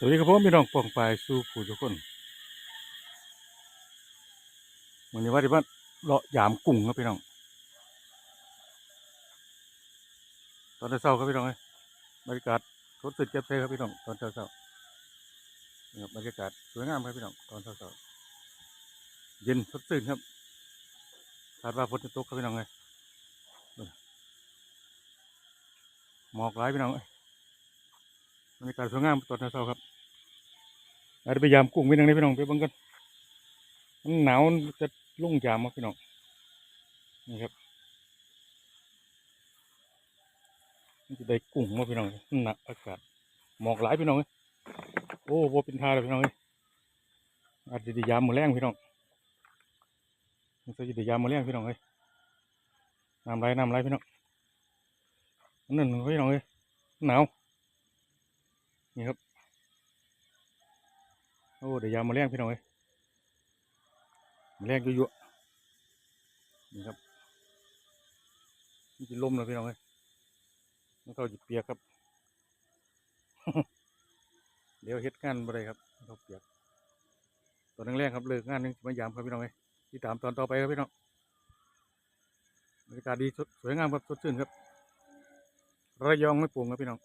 สวัสดีครับผมพี่น้องปองปายสู่ผู้ทุกคนวันนี้ว่าที่บ้านเลาะยามกุ้งครับพี่น้อง ตอนเช้าครับพี่น้องเอ้ยบรรยากาศสดสุดเจ็บใจครับพี่น้อง ตอนเช้าๆนี่ครับบรรยากาศสวยงามครับพี่น้องตอนเช้าๆเย็นสดชื่นครับคาดว่าฝนจะตกครับพี่น้องเลยหมอกหลายพี่น้องเอ้ย บรรยากาศสวยงามตอนเช้าครับอาจจะไปยามกุ้งไปนังนี้พี่น้องไปบังกันมันหนาวจะลุ่งยามมาพี่น้องนี่ครับมันจะได้กุ้งมาพี่น้องหนักอากาศหมอกหลายพี่น้องเอ้ยโอ้โหเป็นทาเลยพี่น้องเอ้ยอาจจะได้ยามมือแรงพี่น้องมันจะได้ยามมือแรงพี่น้องเอ้ยน้ำไหลน้ำไหลพี่น้องนั่นพี่น้องเอ้ยหนาว นี่ครับ โอ้เดี๋ยวยามมาแรงพี่น้องเอ้ยมาแรงยั่วๆนี่ครับนี่จะลมเลยพี่น้องเอ้ยมันเขาจะเปียกครับ เดี๋ยวเฮ็ดงานบ่ได้ครับเขาเปียกตอนแรกๆครับเลิกงานนึงมายามครับพี่น้องเอ้ยที่ตามตอนต่อไปครับพี่น้องบรรยากาศดีสวยงามครับสดชื่นครับระยองไม่ปรุงครับพี่น้อง